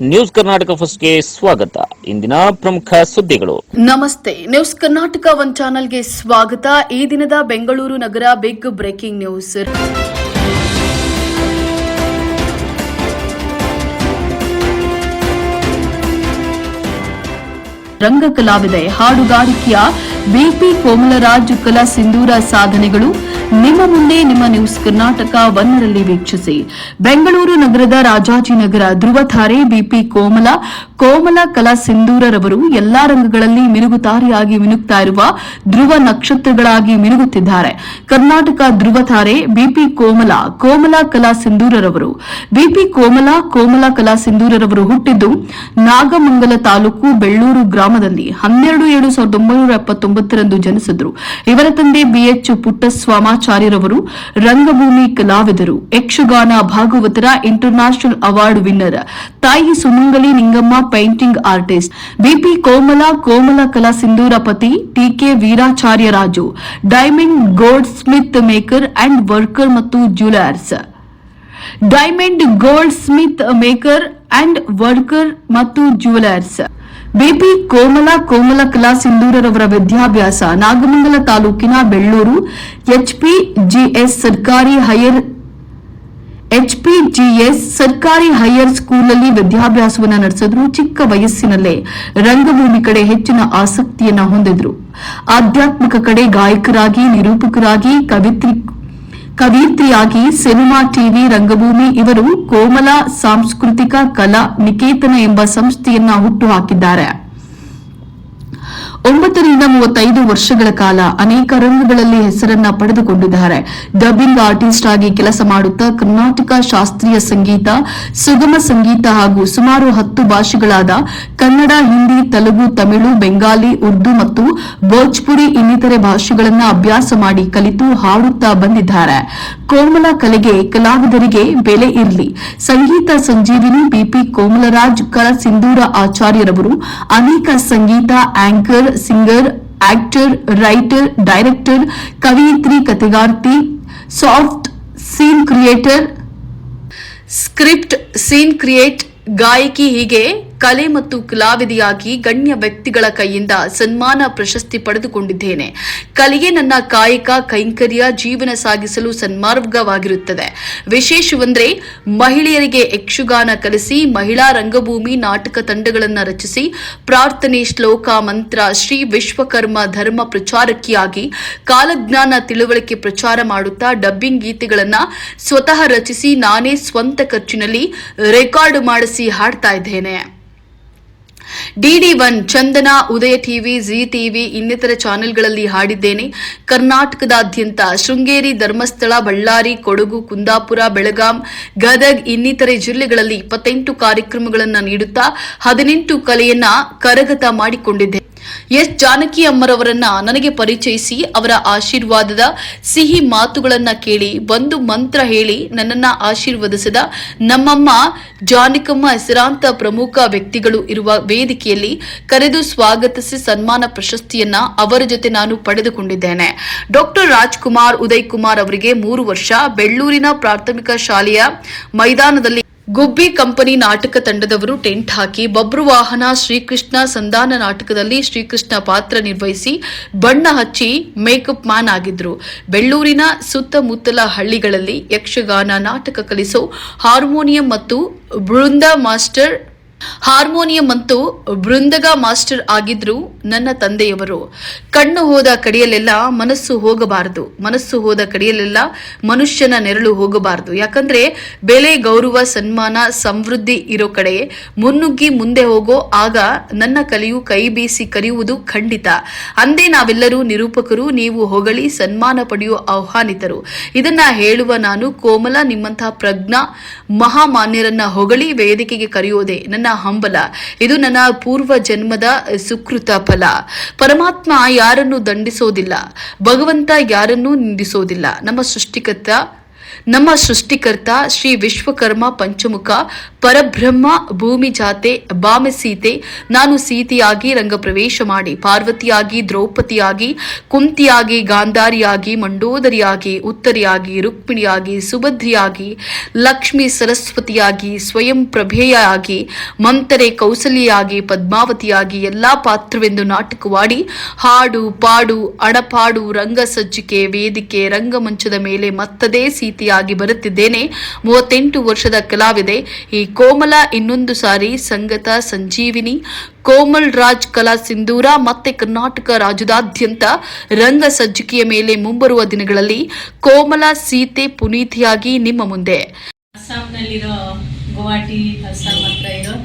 News Karnataka ಫಸ್ಟ್ಗೆ ಸ್ವಾಗತ. ಇಂದಿನ ಪ್ರಮುಖ ಸುದ್ದಿಗಳು. ನಮಸ್ತೆ. ನ್ಯೂಸ್ ಕರ್ನಾಟಕ ಒನ್ ಚಾನೆಲ್ಗೆ ಸ್ವಾಗತ. ಈ ದಿನದ ಬೆಂಗಳೂರು ನಗರ ಬಿಗ್ ಬ್ರೇಕಿಂಗ್ ನ್ಯೂಸ್. ರಂಗ ಕಲಾವಿದೆ ಹಾಡುಗಾರಿಕೆಯ ಬಿಪಿ ಕೋಮಲರಾಜ್ ಕಲಾ ಸಿಂಧೂರ ಸಾಧನೆಗಳು. ನಿಮ್ಮ ಮುಂದೆ ನಿಮ್ಮ ನ್ಯೂಸ್ ಕರ್ನಾಟಕ ಒನ್ನರಲ್ಲಿ ವೀಕ್ಷಿಸಿ. ಬೆಂಗಳೂರು ನಗರದ ರಾಜಾಜಿನಗರ ಧ್ರುವತಾರೆ ಬಿಪಿ ಕೋಮಲ ಕೋಮಲ ಕಲಾ ಸಿಂಧೂರರವರು ಎಲ್ಲಾ ರಂಗಗಳಲ್ಲಿ ಮಿನುಗುತಾರೆಯಾಗಿ ಮಿನುಗ್ತಾ ಇರುವ ಧ್ರುವ ನಕ್ಷತ್ರಗಳಾಗಿ ಮಿನುಗುತ್ತಿದ್ದಾರೆ. ಕರ್ನಾಟಕ ಧ್ರುವತಾರೆ ಬಿಪಿ ಕೋಮಲ ಕೋಮಲ ಕಲಾ ಸಿಂಧೂರರವರು. ಬಿಪಿ ಕೋಮಲ ಕೋಮಲ ಕಲಾ ಸಿಂಧೂರರವರು ಹುಟ್ಟಿದ್ದು ನಾಗಮಂಗಲ ತಾಲೂಕು ಬೆಳ್ಳೂರು ಗ್ರಾಮದಲ್ಲಿ ಹನ್ನೆರಡು ಏಳು ಸಾವಿರದ ಒಂಬೈನೂರ ಎಪ್ಪತ್ತೊಂಬತ್ತರಂದು ಜನಿಸಿದ್ರು. ಇವರ ತಂದೆ ಬಿಎಚ್ ಪುಟ್ಟಸ್ವಾಮಾಚಾರ್ಯರವರು ರಂಗಭೂಮಿ ಕಲಾವಿದರು. ಯಕ್ಷಗಾನ ಭಾಗವತರ ಇಂಟರ್ನ್ಯಾಷನಲ್ ಅವಾರ್ಡ್ ವಿನ್ನರ್. ತಾಯಿ ಸುಮಂಗಲಿ Ningamma painting artist BP Komala Komala Kala ಸಿಂಧೂರಪತಿ TK Veeracharya Raju diamond goldsmith maker and worker ಮತ್ತು jewellers diamond goldsmith maker and worker ಮತ್ತು ಜ್ಯುವೆಲರ್ಸ್ ಬಿಪಿ ಕೋಮಲ ಕೋಮಲ ಕಲಾ ಸಿಂಧೂರರವರ ವಿದ್ಯಾಭ್ಯಾಸ ನಾಗಮಂಗಲ ತಾಲೂಕಿನ ಬೆಳ್ಳೂರು ಎಚ್ಪಿಜಿಎಸ್ ಸರ್ಕಾರಿ ಹೈಯರ್ ಎಚ್ಪಿಜಿಎಸ್ ಸರ್ಕಾರಿ ಹೈಯರ್ ಸ್ಕೂಲ್ನಲ್ಲಿ ವಿದ್ಯಾಭ್ಯಾಸವನ್ನು ನಡೆಸಿದ್ರು. ಚಿಕ್ಕ ವಯಸ್ಸಿನಲ್ಲೇ ರಂಗಭೂಮಿ ಕಡೆ ಹೆಚ್ಚಿನ ಆಸಕ್ತಿಯನ್ನ ಹೊಂದಿದ್ರು. ಆಧ್ಯಾತ್ಮಿಕ ಕಡೆ ಗಾಯಕರಾಗಿ, ನಿರೂಪಕರಾಗಿ, ಕವಿತ್ರಿ, ಕವಿತ್ರಿಯಾಗಿ ಸಿನಿಮಾ, ಟಿವಿ, ರಂಗಭೂಮಿ ಇವರು ಕೋಮಲ ಸಾಂಸ್ಕೃತಿಕ ಕಲಾ ನಿಕೇತನ ಎಂಬ ಸಂಸ್ಥೆಯನ್ನ ಹುಟ್ಟುಹಾಕಿದ್ದಾರೆ ಒಂಬತ್ತರಿಂದ ಮೂವತ್ತೈದು ವರ್ಷಗಳ ಕಾಲ ಅನೇಕ ರಂಗಗಳಲ್ಲಿ ಹೆಸರನ್ನ ಪಡೆದುಕೊಂಡಿದ್ದಾರೆ. ಡಬ್ಬಿಂಗ್ ಆರ್ಟಿಸ್ಟ್ ಆಗಿ ಕೆಲಸ ಮಾಡುತ್ತಾ ಕರ್ನಾಟಕ ಶಾಸ್ತ್ರೀಯ ಸಂಗೀತ, ಸುಗಮ ಸಂಗೀತ ಹಾಗೂ ಸುಮಾರು ಹತ್ತು ಭಾಷೆಗಳಾದ ಕನ್ನಡ, ಹಿಂದಿ, ತೆಲುಗು, ತಮಿಳು, ಬೆಂಗಾಲಿ, ಉರ್ದು ಮತ್ತು ಭೋಜ್ಪುರಿ ಇನ್ನಿತರೆ ಭಾಷೆಗಳನ್ನ ಅಭ್ಯಾಸ ಮಾಡಿ ಕಲಿತು ಹಾಡುತ್ತಾ ಬಂದಿದ್ದಾರೆ. ಕೋಮಲ ಕಲೆಗೆ ಕಲಾವಿದರಿಗೆ ಬೆಲೆ ಇರಲಿ. ಸಂಗೀತ ಸಂಜೀವಿನಿ ಬಿಪಿ ಕೋಮಲರಾಜ್ ಕರ ಸಿಂಧೂರ ಆಚಾರ್ಯರವರು ಅನೇಕ ಸಂಗೀತ anchor singer actor writer director ಕವಿಯಿತ್ರಿ ಕಥೆಗಾರ್ತಿ soft scene creator script scene create ಗಾಯಕಿ ಹೀಗೆ ಕಲೆ ಮತ್ತು ಕಲಾವಿದೆಯಾಗಿ ಗಣ್ಯ ವ್ಯಕ್ತಿಗಳ ಕೈಯಿಂದ ಸನ್ಮಾನ ಪ್ರಶಸ್ತಿ ಪಡೆದುಕೊಂಡಿದ್ದೇನೆ. ಕಲೆಯೇ ನನ್ನ ಕಾಯಕ, ಕೈಂಕರ್ಯ, ಜೀವನ ಸಾಗಿಸಲು ಸನ್ಮಾರ್ಗವಾಗಿರುತ್ತದೆ. ವಿಶೇಷವೆಂದರೆ ಮಹಿಳೆಯರಿಗೆ ಯಕ್ಷಗಾನ ಕಲಿಸಿ, ಮಹಿಳಾ ರಂಗಭೂಮಿ ನಾಟಕ ತಂಡಗಳನ್ನು ರಚಿಸಿ, ಪ್ರಾರ್ಥನೆ, ಶ್ಲೋಕ, ಮಂತ್ರ, ಶ್ರೀ ವಿಶ್ವಕರ್ಮ ಧರ್ಮ ಪ್ರಚಾರಕಿಯಾಗಿ ಕಾಲಜ್ಞಾನ ತಿಳುವಳಿಕೆ ಪ್ರಚಾರ ಮಾಡುತ್ತಾ ಡಬ್ಬಿಂಗ್ ಗೀತೆಗಳನ್ನು ಸ್ವತಃ ರಚಿಸಿ ನಾನೇ ಸ್ವಂತ ಖರ್ಚಿನಲ್ಲಿ ರೆಕಾರ್ಡ್ ಮಾಡಿಸಿ ಹಾಡ್ತಾ ಇದ್ದೇನೆ. DD one, Chandana, Udaya TV Zee TV ಇನ್ನಿತರ ಚಾನೆಲ್ಗಳಲ್ಲಿ ಹಾಡಿದ್ದೇನೆ. ಕರ್ನಾಟಕದಾದ್ಯಂತ ಶೃಂಗೇರಿ, ಧರ್ಮಸ್ಥಳ, ಬಳ್ಳಾರಿ, ಕೊಡಗು, ಕುಂದಾಪುರ, ಬೆಳಗಾಂ, ಗದಗ್ ಇನ್ನಿತರೆ ಜಿಲ್ಲೆಗಳಲ್ಲಿ ಇಪ್ಪತ್ತೆಂಟು ಕಾರ್ಯಕ್ರಮಗಳನ್ನು ನೀಡುತ್ತಾ ಹದಿನೆಂಟು ಕಲೆಯನ್ನ ಕರಗತ ಮಾಡಿಕೊಂಡಿದ್ದೆ ಎಸ್ ಜಾನಕಿ ಅಮ್ಮರವರನ್ನ ನನಗೆ ಪರಿಚಯಿಸಿ ಅವರ ಆಶೀರ್ವಾದದ ಸಿಹಿ ಮಾತುಗಳನ್ನ ಕೇಳಿ ಒಂದು ಮಂತ್ರ ಹೇಳಿ ನನ್ನನ್ನ ಆಶೀರ್ವದಿಸಿದ ನಮ್ಮಮ್ಮ ಜಾನಕಮ್ಮ ಹೆಸರಾಂತ ಪ್ರಮುಖ ವ್ಯಕ್ತಿಗಳು ಇರುವ ವೇದಿಕೆಯಲ್ಲಿ ಕರೆದು ಸ್ವಾಗತಿಸಿ ಸನ್ಮಾನ ಪ್ರಶಸ್ತಿಯನ್ನ ಅವರ ಜೊತೆ ನಾನು ಪಡೆದುಕೊಂಡಿದ್ದೇನೆ. ಡಾಕ್ಟರ್ ರಾಜ್ಕುಮಾರ್ ಉದಯ್ ಕುಮಾರ್ ಅವರಿಗೆ ಮೂರು ವರ್ಷ, ಬೆಳ್ಳೂರಿನ ಪ್ರಾಥಮಿಕ ಶಾಲೆಯ ಮೈದಾನದಲ್ಲಿ ಗುಬ್ಬಿ ಕಂಪನಿ ನಾಟಕ ತಂಡದವರು ಟೆಂಟ್ ಹಾಕಿ ಬಬ್ರು ವಾಹನ ಶ್ರೀಕೃಷ್ಣ ಸಂಧಾನ ನಾಟಕದಲ್ಲಿ ಶ್ರೀಕೃಷ್ಣ ಪಾತ್ರ ನಿರ್ವಹಿಸಿ ಬಣ್ಣ ಹಚ್ಚಿ ಮೇಕಪ್ ಮ್ಯಾನ್ ಆಗಿದ್ರು. ಬೆಳ್ಳೂರಿನ ಸುತ್ತಮುತ್ತಲ ಹಳ್ಳಿಗಳಲ್ಲಿ ಯಕ್ಷಗಾನ ನಾಟಕ ಕಲಿಸೋ ಹಾರ್ಮೋನಿಯಂ ಮತ್ತು ಬೃಂದ ಮಾಸ್ಟರ್ ಹಾರ್ಮೋನಿಯಂ ಅಂತೂ ಬೃಂದಗ ಮಾಸ್ಟರ್ ಆಗಿದ್ರು ನನ್ನ ತಂದೆಯವರು. ಕಣ್ಣು ಹೋದ ಕಡೆಯಲ್ಲೆಲ್ಲ ಮನಸ್ಸು ಹೋಗಬಾರದು. ಮನಸ್ಸು ಹೋದ ಕಡೆಯಲ್ಲೆಲ್ಲ ಮನುಷ್ಯನ ನೆರಳು ಹೋಗಬಾರದು. ಯಾಕಂದ್ರೆ ಬೆಲೆ, ಗೌರವ, ಸನ್ಮಾನ, ಸಮೃದ್ಧಿ ಇರೋ ಕಡೆ ಮುನ್ನುಗ್ಗಿ ಮುಂದೆ ಹೋಗೋ ಆಗ ನನ್ನ ಕಲೆಯು, ಕೈ ಬೀಸಿ ಕರೆಯುವುದು ಖಂಡಿತ. ಅಂದೇ ನಾವೆಲ್ಲರೂ ನಿರೂಪಕರು, ನೀವು ಹೊಗಳಿ ಸನ್ಮಾನ ಪಡೆಯುವ ಆಹ್ವಾನಿತರು. ಇದನ್ನ ಹೇಳುವ ನಾನು ಕೋಮಲ ನಿಮ್ಮಂತಹ ಪ್ರಜ್ಞಾ ಮಹಾಮಾನ್ಯರನ್ನ ಹೊಗಳಿ ವೇದಿಕೆಗೆ ಕರೆಯೋದೆ ನನ್ನ ಹಂಬಲ. ಇದು ನನ್ನ ಪೂರ್ವ ಜನ್ಮದ ಸುಕೃತ ಫಲ. ಪರಮಾತ್ಮ ಯಾರನ್ನು ದಂಡಿಸೋದಿಲ್ಲ. ಭಗವಂತ ಯಾರನ್ನೂ ನಿಂದಿಸೋದಿಲ್ಲ. ನಮ್ಮ ಸೃಷ್ಟಿಕರ್ತ ನಮ್ಮ ಸೃಷ್ಟಿಕರ್ತ ಶ್ರೀ ವಿಶ್ವಕರ್ಮ ಪಂಚಮುಖ, ಪರಬ್ರಹ್ಮ, ಭೂಮಿ ಜಾತೆ ಬಾಮೆ ಸೀತೆ, ನಾನು ಸೀತೆಯಾಗಿ ರಂಗಪ್ರವೇಶ ಮಾಡಿ, ಪಾರ್ವತಿಯಾಗಿ, ದ್ರೌಪದಿಯಾಗಿ, ಕುಂತಿಯಾಗಿ, ಗಾಂಧಾರಿಯಾಗಿ, ಮಂಡೋದರಿಯಾಗಿ, ಉತ್ತರಿಯಾಗಿ, ರುಕ್ಮಿಣಿಯಾಗಿ, ಸುಭದ್ರಿಯಾಗಿ, ಲಕ್ಷ್ಮಿ ಸರಸ್ವತಿಯಾಗಿ, ಸ್ವಯಂ ಪ್ರಭೆಯಾಗಿ, ಮಂತರೆ ಕೌಸಲ್ಯಾಗಿ, ಪದ್ಮಾವತಿಯಾಗಿ ಎಲ್ಲಾ ಪಾತ್ರವೆಂದು ನಾಟಕವಾಡಿ, ಹಾಡು, ಪಾಡು, ಅಡಪಾಡು, ರಂಗಸಜ್ಜಿಕೆ, ವೇದಿಕೆ, ರಂಗಮಂಚದ ಮೇಲೆ ಮತ್ತದೇ ಸೀತೆಯಾಗಿ ಬರುತ್ತಿದ್ದೇನೆ ಮೂವತ್ತೆಂಟು ವರ್ಷದ ಕಲಾವಿದೆ, ಈ ಕೋಮಲ ಇನ್ನೊಂದು ಸಾರಿ ಸಂಗತ ಸಂಜೀವಿನಿ, ಕೋಮಲ್ ರಾಜ್ ಕಲಾ ಸಿಂಧೂರ, ಮತ್ತೆ ಕರ್ನಾಟಕ ರಾಜ್ಯದಾದ್ಯಂತ ರಂಗ ಸಜ್ಜಿಕೆಯ ಮೇಲೆ ಮುಂಬರುವ ದಿನಗಳಲ್ಲಿ ಕೋಮಲ ಸೀತೆ ಪುನೀತಿಯಾಗಿ ನಿಮ್ಮ ಮುಂದೆ. ಅಸ್ಸಾಂನಲ್ಲಿರೋ ಗುವಾಹಟಿ ಅಸ್ಸಾಂ ಹತ್ರ ಇರೋ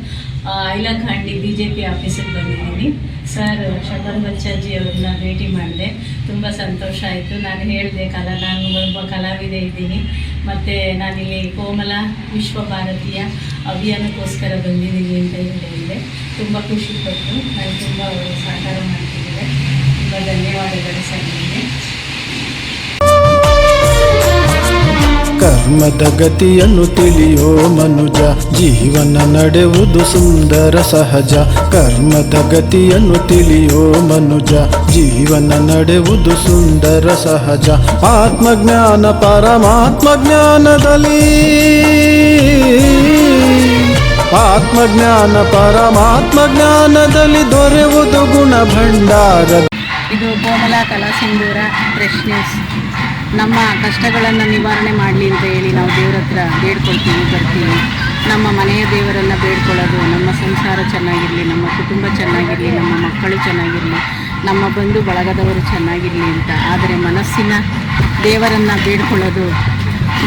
ಐಲಖಾಂಡಿ ಬಿ ಜೆ ಪಿ ಆಫೀಸಿಗೆ ಬಂದಿದ್ದೀನಿ. ಸರ್ ಶಬನ್ ಬಚ್ಚಾಜಿ ಅವ್ರನ್ನ ಭೇಟಿ ಮಾಡಿದೆ. ತುಂಬ ಸಂತೋಷ ಆಯಿತು. ನಾನು ಹೇಳಿದೆ, ಕಲಾ, ನಾನು ಒಬ್ಬ ಕಲಾವಿದೆ ಇದ್ದೀನಿ. ಮತ್ತು ನಾನಿಲ್ಲಿ ಕೋಮಲ ವಿಶ್ವ ಭಾರತೀಯ ಅಭಿಯಾನಕ್ಕೋಸ್ಕರ ಬಂದಿದ್ದೀನಿ ಅಂತ ಹೇಳಿ ಹೇಳಿದೆ ತುಂಬ ಖುಷಿಪಟ್ಟು ನಾನು ತುಂಬ ಸಹಕಾರ ಮಾಡ್ತಿದ್ದಾರೆ ತುಂಬ ಧನ್ಯವಾದಗಳು ಸರ್ ನಿಮಗೆ. ಕರ್ಮದ ಗತಿಯನ್ನು ತಿಳಿಯೋ ಮನುಜ, ಜೀವನ ನಡೆವುದು ಸುಂದರ ಸಹಜ. ಕರ್ಮದ ಗತಿಯನ್ನು ತಿಳಿಯೋ ಮನುಜ, ಜೀವನ ನಡೆವುದು ಸುಂದರ ಸಹಜ. ಆತ್ಮಜ್ಞಾನ ಪರಮಾತ್ಮ ಜ್ಞಾನದಲ್ಲಿ. ಆತ್ಮಜ್ಞಾನ ಪರಮಾತ್ಮ ಜ್ಞಾನದಲ್ಲಿ ದೊರೆಯುವುದು ಗುಣ ಇದು ಕೋಮಲ ಕಲಾ ಸಿಂಧೂರ ಫ್ರೆಶ್ ನ್ಯೂಸ್. ನಮ್ಮ ಕಷ್ಟಗಳನ್ನು ನಿವಾರಣೆ ಮಾಡಲಿ ಅಂತ ಹೇಳಿ ನಾವು ದೇವ್ರ ಹತ್ರ ಬೇಡ್ಕೊಳ್ತೀವಿ ಬರ್ತೀವಿ. ನಮ್ಮ ಮನೆಯ ದೇವರನ್ನು ಬೇಡ್ಕೊಳ್ಳೋದು ನಮ್ಮ ಸಂಸಾರ ಚೆನ್ನಾಗಿರಲಿ ನಮ್ಮ ಕುಟುಂಬ ಚೆನ್ನಾಗಿರಲಿ ನಮ್ಮ ಮಕ್ಕಳು ಚೆನ್ನಾಗಿರಲಿ ನಮ್ಮ ಬಂಧು ಬಳಗದವರು ಚೆನ್ನಾಗಿರಲಿ ಅಂತ. ಆದರೆ ಮನಸ್ಸಿನ ದೇವರನ್ನು ಬೇಡ್ಕೊಳ್ಳೋದು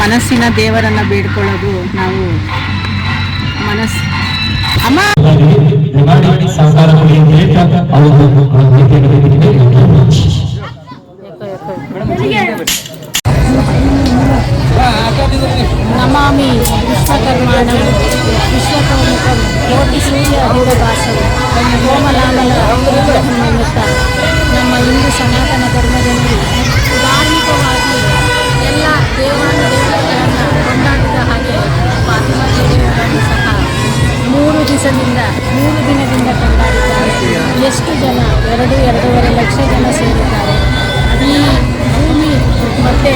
ಮನಸ್ಸಿನ ದೇವರನ್ನು ಬೇಡ್ಕೊಳ್ಳೋದು ನಾವು ಮನಸ್ಸು ಅಮ್ಮ! ಸಹಕಾರ ವಿಶ್ವಕರ್ಮಾಣಂ ವಿಶ್ವಕರ್ಮ ಕೋಟಿ ಸೂರ್ಯ ಅಧಿರಭಾಸವು ಕೋಮಲಾಮಲ ಎನ್ನುತ್ತಾ ನಮ್ಮ ಹಿಂದೂ ಸನಾತನ ಧರ್ಮದಲ್ಲಿ ಧಾರ್ಮಿಕವಾಗಿ ಎಲ್ಲ ದೇವಾನ ದೇವತೆಗಳನ್ನು ಕೊಂಡಾಡಿದ ಹಾಗೆ ದೇವಿಯವರನ್ನು ಸಹ ಮೂರು ದಿವಸದಿಂದ, ಮೂರು ದಿನದಿಂದ ಕೊಂಡಾಡಿದ್ದಾರೆ. ಎಷ್ಟು ಜನ? ಎರಡು, ಎರಡೂವರೆ ಲಕ್ಷ ಜನ ಸೇರಿದ್ದಾರೆ. ಈ ಭೂಮಿ ಮತ್ತೆ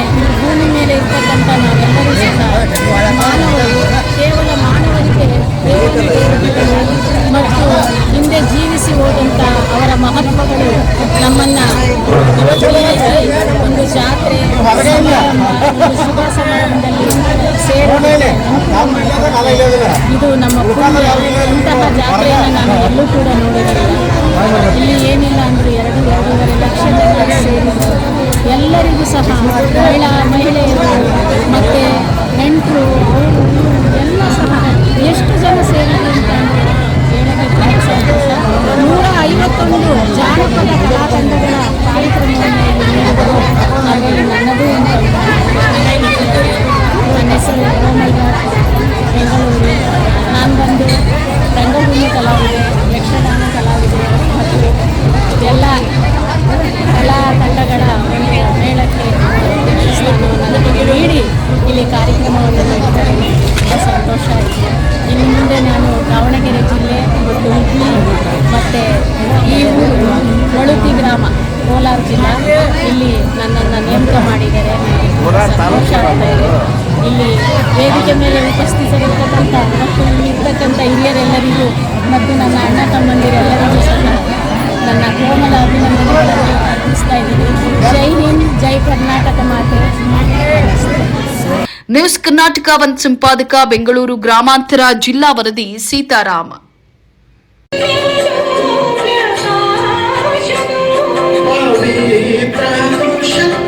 ಕೂಡ ನೋಡೋದಿಲ್ಲ ಇಲ್ಲಿ ಏನಿಲ್ಲ ಅಂದರೂ ಎರಡು ಎರಡೂವರೆ ಲಕ್ಷ ಜನ ಎಲ್ಲರಿಗೂ ಸಹ ಮಹಿಳಾ, ಮಹಿಳೆಯರು ಮತ್ತು ನೆಂಟರು ಅವರು ಎಲ್ಲ ಸಹ ಎಷ್ಟು ಜನ ಸೇರಿದ್ರು ಅಂತ ಅಂದರೆ ಹೇಳೋಕ್ಕೆ ತುಂಬ ಸಂತೋಷ ನೂರ ಐವತ್ತೊಂದು ಜಾನಪದ ಸಂತೋಷ ಇಲ್ಲಿ ವೇದಿಕೆ ಮೇಲೆ ಉಪಸ್ಥಿತರಿರ್ತಕ್ಕಂಥ ಮತ್ತು ಇಲ್ಲಿರ್ತಕ್ಕಂಥ ಹಿರಿಯರೆಲ್ಲರಿಗೂ ಮತ್ತು ನನ್ನ ಅಣ್ಣ ತಮ್ಮಂದಿರೆಲ್ಲರಿಗೂ ಸಹ ನನ್ನ ಕೋಮಲ ಅಭಿನಂದನೆಗಳನ್ನು ಅರ್ಪಿಸ್ತಾ ಇದ್ದೀನಿ. ಜೈ ಹಿಂದ್ ಜೈ ಕರ್ನಾಟಕ ಮಾತೆ. ನ್ಯೂಸ್ ಕರ್ನಾಟಕ ಒನ್ ಸಂಪಾದಕ ಬೆಂಗಳೂರು ಗ್ರಾಮಾಂತರ ಜಿಲ್ಲಾ ವರದಿ ಸೀತಾರಾಮ. Thank.